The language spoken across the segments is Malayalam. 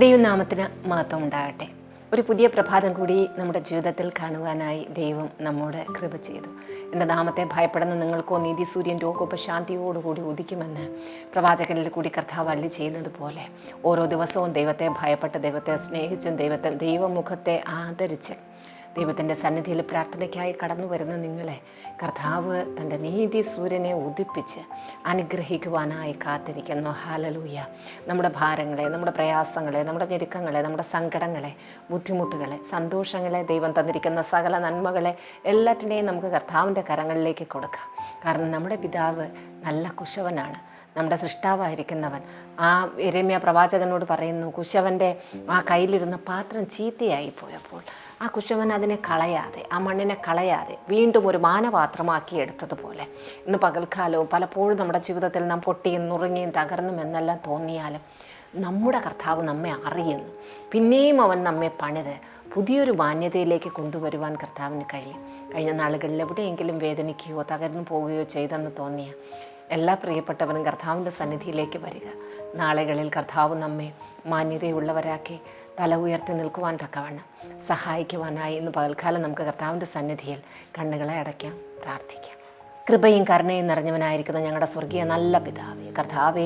ദൈവനാമത്തിന് മഹത്വം ഉണ്ടാകട്ടെ ഒരു പുതിയ പ്രഭാതം കൂടി നമ്മുടെ ജീവിതത്തിൽ കാണുവാനായി ദൈവം നമ്മോട് കൃപ ചെയ്തു. എന്റെ നാമത്തെ ഭയപ്പെടുന്ന നിങ്ങൾക്കോ നീതി സൂര്യൻ രോഗോപശാന്തിയോടുകൂടി ഉദിക്കുമെന്ന് പ്രവാചകനിൽ കൂടി കർത്താവ് അള്ളി ചെയ്യുന്നത് പോലെ ഓരോ ദിവസവും ദൈവത്തെ ഭയപ്പെട്ട് ദൈവത്തെ സ്നേഹിച്ചും ദൈവത്തെ ദൈവമുഖത്തെ ആദരിച്ച് ദൈവത്തിന്റെ സന്നിധിയിൽ പ്രാർത്ഥനയ്ക്കായി കടന്നു വരുന്ന നിങ്ങളെ കർത്താവ് തന്റെ നീതി സൂര്യനെ ഉദിപ്പിച്ച് അനുഗ്രഹിക്കുവാനായി കാത്തിരിക്കുന്നു. ഹാലലൂയ നമ്മുടെ ഭാരങ്ങളെ നമ്മുടെ പ്രയാസങ്ങളെ നമ്മുടെ ഞെരുക്കങ്ങളെ നമ്മുടെ സങ്കടങ്ങളെ ബുദ്ധിമുട്ടുകളെ സന്തോഷങ്ങളെ ദൈവം തന്നിരിക്കുന്ന സകല നന്മകളെ എല്ലാറ്റിനെയും നമുക്ക് കർത്താവിന്റെ കരങ്ങളിലേക്ക് കൊടുക്കാം. കാരണം നമ്മുടെ പിതാവ് നല്ല കുശവനാണ്. നമ്മുടെ സൃഷ്ടാവായിരിക്കുന്നവൻ. ആ എരമ്യ പ്രവാചകനോട് പറയുന്നു കുശവന്റെ ആ കയ്യിലിരുന്ന പാത്രം ചീത്തയായി പോയപ്പോൾ ആ കുശവൻ അതിനെ കളയാതെ ആ മണ്ണിനെ കളയാതെ വീണ്ടും ഒരു മാനപാത്രമാക്കി എടുത്തതുപോലെ ഇന്ന് പകൽക്കാലവും പലപ്പോഴും നമ്മുടെ ജീവിതത്തിൽ നാം പൊട്ടിയും നുറുങ്ങിയും തകർന്നും എന്നെല്ലാം തോന്നിയാലും നമ്മുടെ കർത്താവ് നമ്മെ അറിയുന്നു. പിന്നെയും അവൻ നമ്മെ പണിത് പുതിയൊരു മാന്യതയിലേക്ക് കൊണ്ടുവരുവാൻ കർത്താവിന് കഴിയും. കഴിഞ്ഞ നാളുകളിൽ എവിടെയെങ്കിലും വേദനിക്കുകയോ തകർന്നു പോവുകയോ ചെയ്തെന്ന് തോന്നിയ എല്ലാ പ്രിയപ്പെട്ടവരും കർത്താവിന്റെ സന്നിധിയിലേക്ക് വരിക. നാളുകളിൽ കർത്താവ് നമ്മെ മാന്യതയുള്ളവരാക്കി തല ഉയർത്തി നിൽക്കുവാൻ തക്കവണ്ണം സഹായിക്കുവാനായി ഇന്ന് പകൽക്കാലം നമുക്ക് കർത്താവിന്റെ സന്നിധിയിൽ കണ്ണുകളെ അടയ്ക്കാം പ്രാർത്ഥിക്കാം. കൃപയും കരുണയും നിറഞ്ഞവനായിരിക്കുന്ന ഞങ്ങളുടെ സ്വർഗീയ നല്ല പിതാവേ കർത്താവേ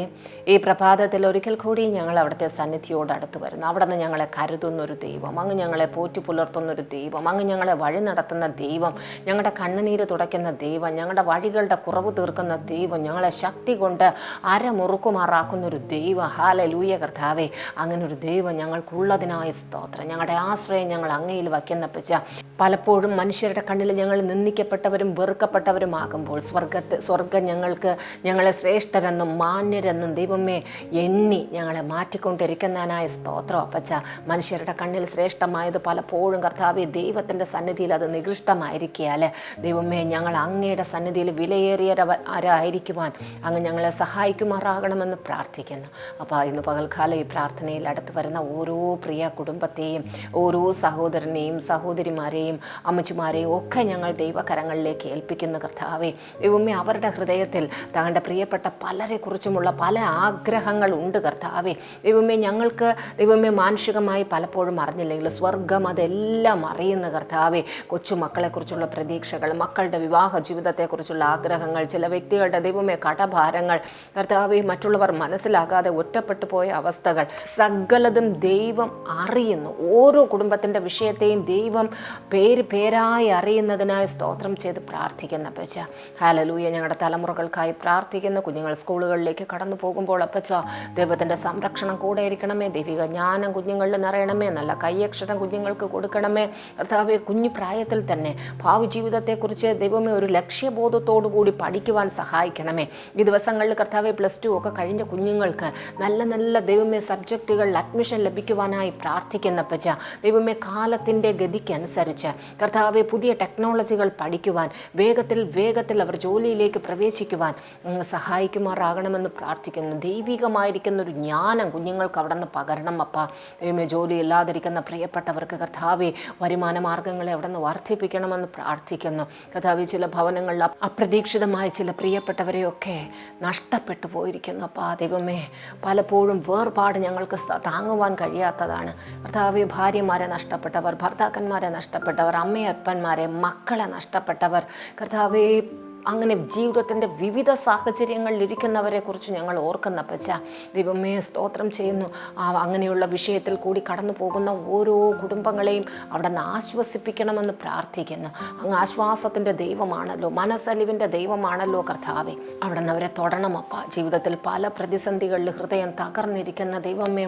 ഈ പ്രഭാതത്തിൽ ഒരിക്കൽ കൂടി ഞങ്ങൾ അവിടുത്തെ സന്നിധിയോട് അടുത്ത് വരുന്നു. അവിടെ നിന്ന് ഞങ്ങളെ കരുതുന്നൊരു ദൈവം അങ്ങ് ഞങ്ങളെ പോറ്റി പുലർത്തുന്നൊരു ദൈവം അങ്ങ് ഞങ്ങളെ വഴി നടത്തുന്ന ദൈവം ഞങ്ങളുടെ കണ്ണുനീര് തുടയ്ക്കുന്ന ദൈവം ഞങ്ങളുടെ വഴികളുടെ കുറവ് തീർക്കുന്ന ദൈവം ഞങ്ങളെ ശക്തി കൊണ്ട് അരമുറുക്കുമാറാക്കുന്ന ഒരു ദൈവം. ഹാല ലൂയ കർത്താവേ അങ്ങനൊരു ദൈവം ഞങ്ങൾക്കുള്ളതിനായ സ്തോത്രം. ഞങ്ങളുടെ ആശ്രയം ഞങ്ങൾ അങ്ങയിൽ വയ്ക്കുന്നപ്പിച്ച പലപ്പോഴും മനുഷ്യരുടെ കണ്ണിൽ ഞങ്ങൾ നിന്ദിക്കപ്പെട്ടവരും വെറുക്കപ്പെട്ടവരുമാകുമ്പോൾ സ്വർഗത്ത് സ്വർഗം ഞങ്ങൾക്ക് ഞങ്ങളെ ശ്രേഷ്ഠരെന്നും മാന്യരെന്നും ദൈവമേ എണ്ണി ഞങ്ങളെ മാറ്റിക്കൊണ്ടിരിക്കുന്നതിനായ സ്തോത്രം. അപ്പച്ച മനുഷ്യരുടെ കണ്ണിൽ ശ്രേഷ്ഠമായത് പലപ്പോഴും കർത്താവ് ദൈവത്തിന്റെ സന്നിധിയിൽ അത് നികൃഷ്ടമായിരിക്കിയാൽ ദൈവമേ ഞങ്ങൾ അങ്ങയുടെ സന്നിധിയിൽ വിലയേറിയവരായിരിക്കുവാൻ അങ്ങ് ഞങ്ങളെ സഹായിക്കുമാറാകണമെന്ന് പ്രാർത്ഥിക്കുന്നു. അപ്പോൾ ഇന്ന് പകൽക്കാലം ഈ പ്രാർത്ഥനയിൽ അടുത്ത് വരുന്ന ഓരോ പ്രിയ കുടുംബത്തെയും ഓരോ സഹോദരനെയും സഹോദരിമാരെയും അമ്മച്ചിമാരെയും ഒക്കെ ഞങ്ങൾ ദൈവകരങ്ങളിലേക്ക് ഏൽപ്പിക്കുന്ന കർത്താവെ. ദൈവമേ അവരുടെ ഹൃദയത്തിൽ തങ്ങളുടെ പ്രിയപ്പെട്ട പലരെക്കുറിച്ചുമുള്ള പല ആഗ്രഹങ്ങൾ ഉണ്ട് കർത്താവേ. ദൈവമേ ഞങ്ങൾക്ക് ദൈവമേ മാനുഷികമായി പലപ്പോഴും അറിഞ്ഞില്ലെങ്കിൽ സ്വർഗം അതെല്ലാം അറിയുന്ന കർത്താവേ. കൊച്ചുമക്കളെക്കുറിച്ചുള്ള പ്രതീക്ഷകൾ മക്കളുടെ വിവാഹ ജീവിതത്തെക്കുറിച്ചുള്ള ആഗ്രഹങ്ങൾ ചില വ്യക്തികളുടെ ദൈവമേ കടഭാരങ്ങൾ. കർത്താവെ മറ്റുള്ളവർ മനസ്സിലാകാതെ ഒറ്റപ്പെട്ടു പോയ അവസ്ഥകൾ. സകലതും ദൈവം അറിയുന്നു. ഓരോ കുടുംബത്തിന്റെ വിഷയത്തെയും ദൈവം പേര് പേരായി അറിയുന്നതിനായി സ്തോത്രം ചെയ്ത് പ്രാർത്ഥിക്കുന്ന അപ്പച്ച ഹാലലൂയ ഞങ്ങളുടെ തലമുറകൾക്കായി പ്രാർത്ഥിക്കുന്ന. കുഞ്ഞുങ്ങൾ സ്കൂളുകളിലേക്ക് കടന്നു പോകുമ്പോൾ അപ്പച്ച ദൈവത്തിന്റെ സംരക്ഷണം കൂടെ ഇരിക്കണമേ. ദൈവിക ജ്ഞാനം കുഞ്ഞുങ്ങളിൽ നിറയണമേ. നല്ല കയ്യക്ഷരം കുഞ്ഞുങ്ങൾക്ക് കൊടുക്കണമേ. കർത്താവ് കുഞ്ഞു പ്രായത്തിൽ തന്നെ ഭാവി ജീവിതത്തെക്കുറിച്ച് ദൈവമേ ഒരു ലക്ഷ്യബോധത്തോടു കൂടി പഠിക്കുവാൻ സഹായിക്കണമേ. ഈ ദിവസങ്ങളിൽ കർത്താവ് പ്ലസ് ടു ഒക്കെ കഴിഞ്ഞ കുഞ്ഞുങ്ങൾക്ക് നല്ല നല്ല ദൈവമേ സബ്ജക്റ്റുകളിൽ അഡ്മിഷൻ ലഭിക്കുവാനായി പ്രാർത്ഥിക്കുന്ന പച്ച ദൈവമേ കാലത്തിന്റെ ഗതിക്കനുസരിച്ച് കർത്താവെ പുതിയ ടെക്നോളജികൾ പഠിക്കുവാൻ വേഗത്തിൽ വേഗത്തിൽ അവർ ജോലിയിലേക്ക് പ്രവേശിക്കുവാൻ സഹായിക്കുമാറാകണമെന്ന് പ്രാർത്ഥിക്കുന്നു. ദൈവികമായിരിക്കുന്ന ഒരു ജ്ഞാനം കുഞ്ഞുങ്ങൾക്ക് അവിടെ നിന്ന് പകരണം അപ്പ. ദൈവമേ ജോലി ഇല്ലാതിരിക്കുന്ന പ്രിയപ്പെട്ടവർക്ക് കർത്താവെ വരുമാന മാർഗങ്ങളെ അവിടെ നിന്ന് വർദ്ധിപ്പിക്കണമെന്ന് പ്രാർത്ഥിക്കുന്നു. കഥാവി ചില ഭവനങ്ങളിൽ അപ്രതീക്ഷിതമായ ചില പ്രിയപ്പെട്ടവരെയൊക്കെ നഷ്ടപ്പെട്ടു പോയിരിക്കുന്നു അപ്പോൾ ദൈവമേ പലപ്പോഴും വേർപാട് ഞങ്ങൾക്ക് താങ്ങുവാൻ കഴിയാത്തതാണ്. കർത്താവെ ഭാര്യമാരെ നഷ്ടപ്പെട്ടവർ ഭർത്താക്കന്മാരെ നഷ്ടപ്പെട്ടവർ അമ്മയപ്പന്മാരെ മക്കളെ നഷ്ടപ്പെട്ടവർ. കർത്താവെ അങ്ങനെ ജീവിതത്തിന്റെ വിവിധ സാഹചര്യങ്ങളിൽ ഇരിക്കുന്നവരെ കുറിച്ച് ഞങ്ങൾ ഓർക്കുന്ന പച്ച ദൈവമേ സ്തോത്രം ചെയ്യുന്നു. ആ അങ്ങനെയുള്ള വിഷയത്തിൽ കൂടി കടന്നു പോകുന്ന ഓരോ കുടുംബങ്ങളെയും അവിടെ നിന്ന് ആശ്വസിപ്പിക്കണമെന്ന് പ്രാർത്ഥിക്കുന്നു. അങ്ങ് ആശ്വാസത്തിന്റെ ദൈവമാണല്ലോ മനസ്സലിവിന്റെ ദൈവമാണല്ലോ കർത്താവെ. അവിടെ നിന്ന് അവരെ തൊടണമപ്പ ജീവിതത്തിൽ പല പ്രതിസന്ധികളിൽ ഹൃദയം തകർന്നിരിക്കുന്ന ദൈവമേ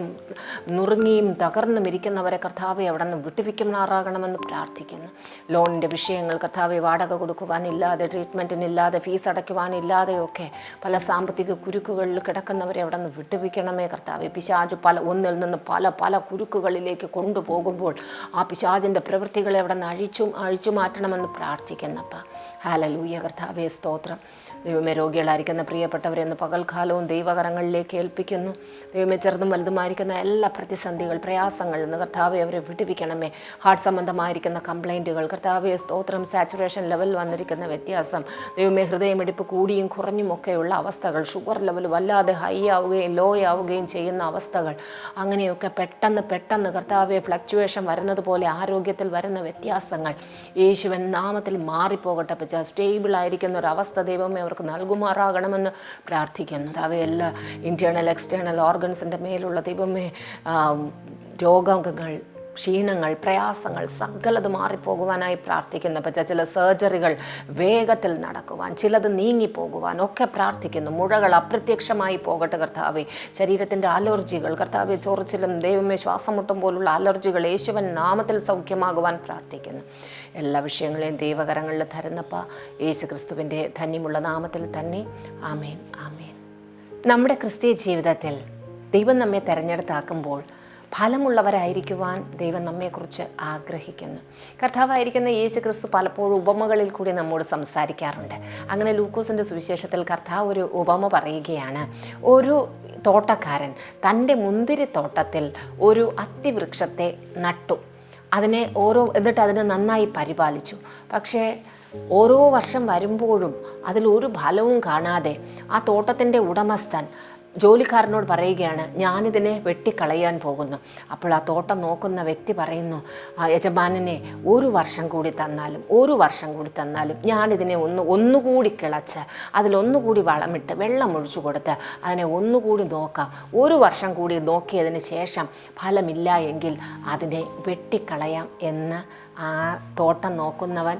നുറുങ്ങിയും തകർന്നും ഇരിക്കുന്നവരെ കർത്താവെ അവിടെ നിന്ന് വിട്ടുവിക്കുമാറാകണമെന്ന് പ്രാർത്ഥിക്കുന്നു. ലോണിന്റെ വിഷയങ്ങൾ കർത്താവെ വാടക കൊടുക്കുവാനില്ലാതെ ട്രീറ്റ്മെന്റിനില്ലാതെ ഫീസ് അടയ്ക്കുവാനില്ലാതെയൊക്കെ പല സാമ്പത്തിക കുരുക്കുകളിൽ കിടക്കുന്നവരെ അവിടെ നിന്ന് വിട്ടുവിക്കണമേ കർത്താവെ. പിശാജ് പല ഒന്നിൽ നിന്ന് പല പല കുരുക്കുകളിലേക്ക് കൊണ്ടുപോകുമ്പോൾ ആ പിശാജിന്റെ പ്രവൃത്തികളെ അവിടെ നിന്ന് അഴിച്ചു അഴിച്ചു മാറ്റണമെന്ന് പ്രാർത്ഥിക്കുന്നപ്പ. ഹാലലൂയ കർത്താവെ സ്തോത്രം. ദൈവമേ രോഗികളായിരിക്കുന്ന പ്രിയപ്പെട്ടവരെന്ന് പകൽകാലവും പകൽക്കാലവും ദൈവകരങ്ങളിലേക്ക് ഏൽപ്പിക്കുന്നു. ദൈവമേ ചെറുതും വലുതുമായിരിക്കുന്ന എല്ലാ പ്രതിസന്ധികൾ പ്രയാസങ്ങൾ എന്ന് കർത്താവെ അവരെ വിടിപ്പിക്കണമേ ഹാർട്ട് സംബന്ധമായിരിക്കുന്ന കംപ്ലൈന്റുകൾ കർത്താവെ സ്തോത്രം സാച്ചുറേഷൻ ലെവൽ വന്നിരിക്കുന്ന വ്യത്യാസം ദൈവമേ ഹൃദയമിടിപ്പ് കൂടിയും കുറഞ്ഞും ഒക്കെയുള്ള അവസ്ഥകൾ ഷുഗർ ലെവൽ വല്ലാതെ ഹൈ ആവുകയും ലോ ആവുകയും ചെയ്യുന്ന അവസ്ഥകൾ അങ്ങനെയൊക്കെ പെട്ടെന്ന് പെട്ടെന്ന് കർത്താവെ ഫ്ലക്ച്വേഷൻ വരുന്നത് പോലെ ആരോഗ്യത്തിൽ വരുന്ന വ്യത്യാസങ്ങൾ. യേശുവൻ നാമത്തിൽ മാറിപ്പോകട്ടെ പച്ച സ്റ്റേബിൾ ആയിരിക്കുന്ന ഒരു അവസ്ഥ ദൈവമേ അവർക്ക് നൽകുമാറാകണമെന്ന് പ്രാർത്ഥിക്കുന്നു. അവയെല്ലാം ഇന്റേർണൽ എക്സ്റ്റേണൽ ഓർഗൻസിന്റെ മേലുള്ള ദൈവമേ രോഗങ്ങൾ ക്ഷീണങ്ങൾ പ്രയാസങ്ങൾ സകലത് മാറിപ്പോകുവാനായി പ്രാർത്ഥിക്കുന്നു. പക്ഷേ ചില സർജറികൾ വേഗത്തിൽ നടക്കുവാൻ ചിലത് നീങ്ങിപ്പോകുവാൻ ഒക്കെ പ്രാർത്ഥിക്കുന്നു. മുഴകൾ അപ്രത്യക്ഷമായി പോകട്ടെ കർത്താവെ. ശരീരത്തിന്റെ അലർജികൾ കർത്താവെ ചൊറിച്ചിലും ദൈവമേ ശ്വാസം മുട്ടും പോലുള്ള അലർജികൾ യേശുവൻ നാമത്തിൽ സൗഖ്യമാകുവാൻ പ്രാർത്ഥിക്കുന്നു. എല്ലാ വിഷയങ്ങളെയും ദൈവകരങ്ങളിൽ തരുന്നപ്പ. യേശു ക്രിസ്തുവിന്റെ ധന്യമുള്ള നാമത്തിൽ തന്നെ. ആമേൻ ആമേൻ. നമ്മുടെ ക്രിസ്തീയ ജീവിതത്തിൽ ദൈവം നമ്മെ തിരഞ്ഞെടുത്താക്കുമ്പോൾ ഫലമുള്ളവരായിരിക്കുവാൻ ദൈവം നമ്മെക്കുറിച്ച് ആഗ്രഹിക്കുന്നു. കർത്താവായിരിക്കുന്ന യേശു ക്രിസ്തു പലപ്പോഴും ഉപമകളിൽ കൂടി നമ്മോട് സംസാരിക്കാറുണ്ട്. അങ്ങനെ ലൂക്കോസിന്റെ സുവിശേഷത്തിൽ കർത്താവ് ഒരു ഉപമ പറയുകയാണ്. ഒരു തോട്ടക്കാരൻ തന്റെ മുന്തിരിത്തോട്ടത്തിൽ ഒരു അത്തിവൃക്ഷത്തെ നട്ടു. അതിനെ ഓരോ എന്നിട്ട് അതിനെ നന്നായി പരിപാലിച്ചു. പക്ഷേ ഓരോ വർഷം വരുമ്പോഴും അതിലൊരു ഫലവും കാണാതെ ആ തോട്ടത്തിന്റെ ഉടമസ്ഥൻ ജോലിക്കാരനോട് പറയുകയാണ് ഞാനിതിനെ വെട്ടിക്കളയാൻ പോകുന്നു. അപ്പോൾ ആ തോട്ടം നോക്കുന്ന വ്യക്തി പറയുന്നു ആ യജമാനനെ ഒരു വർഷം കൂടി തന്നാലും ഒരു വർഷം കൂടി തന്നാലും ഞാനിതിനെ ഒന്ന് ഒന്നുകൂടി കിളച്ച് അതിലൊന്നുകൂടി വളമിട്ട് വെള്ളം ഒഴിച്ചു കൊടുത്ത് അതിനെ ഒന്നുകൂടി നോക്കാം. ഒരു വർഷം കൂടി നോക്കിയതിന് ശേഷം ഫലമില്ല എങ്കിൽ അതിനെ വെട്ടിക്കളയാം എന്ന് ആ തോട്ടം നോക്കുന്നവൻ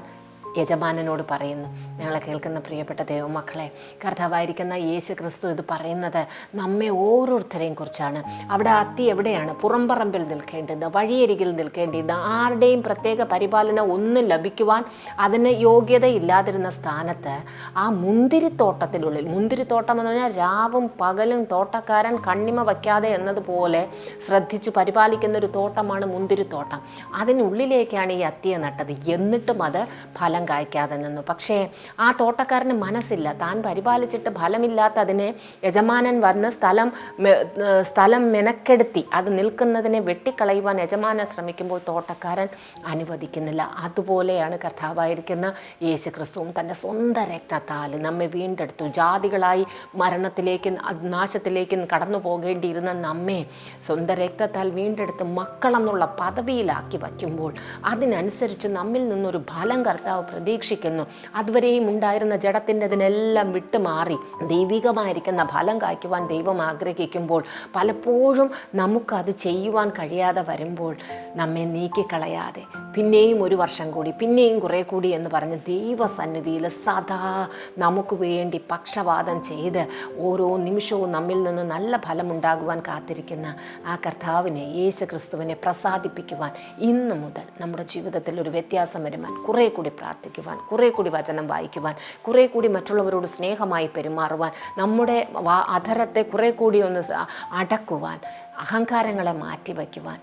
യജമാനനോട് പറയുന്നു. ഞങ്ങളെ കേൾക്കുന്ന പ്രിയപ്പെട്ട ദൈവമക്കളെ കർത്താവായിരിക്കുന്ന യേശു ക്രിസ്തു ഇത് പറയുന്നത് നമ്മെ ഓരോരുത്തരെയും കുറിച്ചാണ്. അവിടെ അത്തി എവിടെയാണ്? പുറംപറമ്പിൽ നിൽക്കേണ്ടത് വഴിയരികിൽ നിൽക്കേണ്ടത് ആരുടെയും പ്രത്യേക പരിപാലനം ഒന്നും ലഭിക്കുവാൻ അതിന് യോഗ്യതയില്ലാതിരുന്ന സ്ഥാനത്ത് ആ മുന്തിരിത്തോട്ടത്തിനുള്ളിൽ മുന്തിരിത്തോട്ടം എന്ന് പറഞ്ഞാൽ രാവും പകലും തോട്ടക്കാരൻ കണ്ണിമ വയ്ക്കാതെ എന്നതുപോലെ ശ്രദ്ധിച്ചു പരിപാലിക്കുന്ന ഒരു തോട്ടമാണ് മുന്തിരിത്തോട്ടം. അതിനുള്ളിലേക്കാണ് ഈ അത്തിയെ നട്ടത്. എന്നിട്ടും അത് ഫലം കായ്ക്കാതെ നിന്നു. പക്ഷേ ആ തോട്ടക്കാരന് മനസ്സില്ല. താൻ പരിപാലിച്ചിട്ട് ഫലമില്ലാത്ത അതിനെ യജമാനൻ വന്ന് സ്ഥലം സ്ഥലം മെനക്കെടുത്തി. അത് നിൽക്കുന്നതിനെ വെട്ടിക്കളയുവാൻ യജമാനൻ ശ്രമിക്കുമ്പോൾ തോട്ടക്കാരൻ അനുവദിക്കുന്നില്ല. അതുപോലെയാണ് കർത്താവായിരിക്കുന്ന യേശു ക്രിസ്തുവും തന്റെ സ്വന്തം രക്തത്താൽ നമ്മെ വീണ്ടെടുത്തു. ജാതികളായി മരണത്തിലേക്ക് നാശത്തിലേക്ക് കടന്നു പോകേണ്ടിയിരുന്ന നമ്മെ സ്വന്തം രക്തത്താൽ വീണ്ടെടുത്ത് മക്കളെന്നുള്ള പദവിയിലാക്കി വയ്ക്കുമ്പോൾ അതിനനുസരിച്ച് നമ്മിൽ നിന്നൊരു ഫലം കർത്താവ് പ്രതീക്ഷിക്കുന്നു. അതുവരെയും ഉണ്ടായിരുന്ന ജഡത്തിന്റെതിനെല്ലാം വിട്ടുമാറി ദൈവികമായിരിക്കുന്ന ഫലം കായ്ക്കുവാൻ ദൈവം ആഗ്രഹിക്കുമ്പോൾ പലപ്പോഴും നമുക്കത് ചെയ്യുവാൻ കഴിയാതെ വരുമ്പോൾ നമ്മെ നീക്കിക്കളയാതെ പിന്നെയും ഒരു വർഷം കൂടി പിന്നെയും കുറേ കൂടി എന്ന് പറഞ്ഞ് ദൈവസന്നിധിയിൽ സദാ നമുക്ക് വേണ്ടി പക്ഷപാതം ചെയ്ത് ഓരോ നിമിഷവും നമ്മിൽ നിന്ന് നല്ല ഫലമുണ്ടാകുവാൻ കാത്തിരിക്കുന്ന ആ കർത്താവിനെ യേശു ക്രിസ്തുവിനെ പ്രസാദിപ്പിക്കുവാൻ ഇന്ന് മുതൽ നമ്മുടെ ജീവിതത്തിൽ ഒരു വ്യത്യാസം വരുവാൻ കുറേ കൂടി പ്രാർത്ഥിക്കുവാൻ കുറേ കൂടി വചനം വായിക്കുവാൻ കുറേ കൂടി മറ്റുള്ളവരോട് സ്നേഹമായി പെരുമാറുവാൻ നമ്മുടെ അധരത്തെ കുറേ കൂടി ഒന്ന് അടക്കുവാൻ അഹങ്കാരങ്ങളെ മാറ്റിവയ്ക്കുവാൻ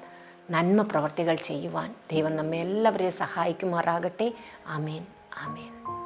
നന്മ പ്രവർത്തികൾ ചെയ്യുവാൻ ദൈവം നമ്മെ എല്ലാവരെയും സഹായിക്കുമാറാകട്ടെ. ആമേൻ. ആമേൻ.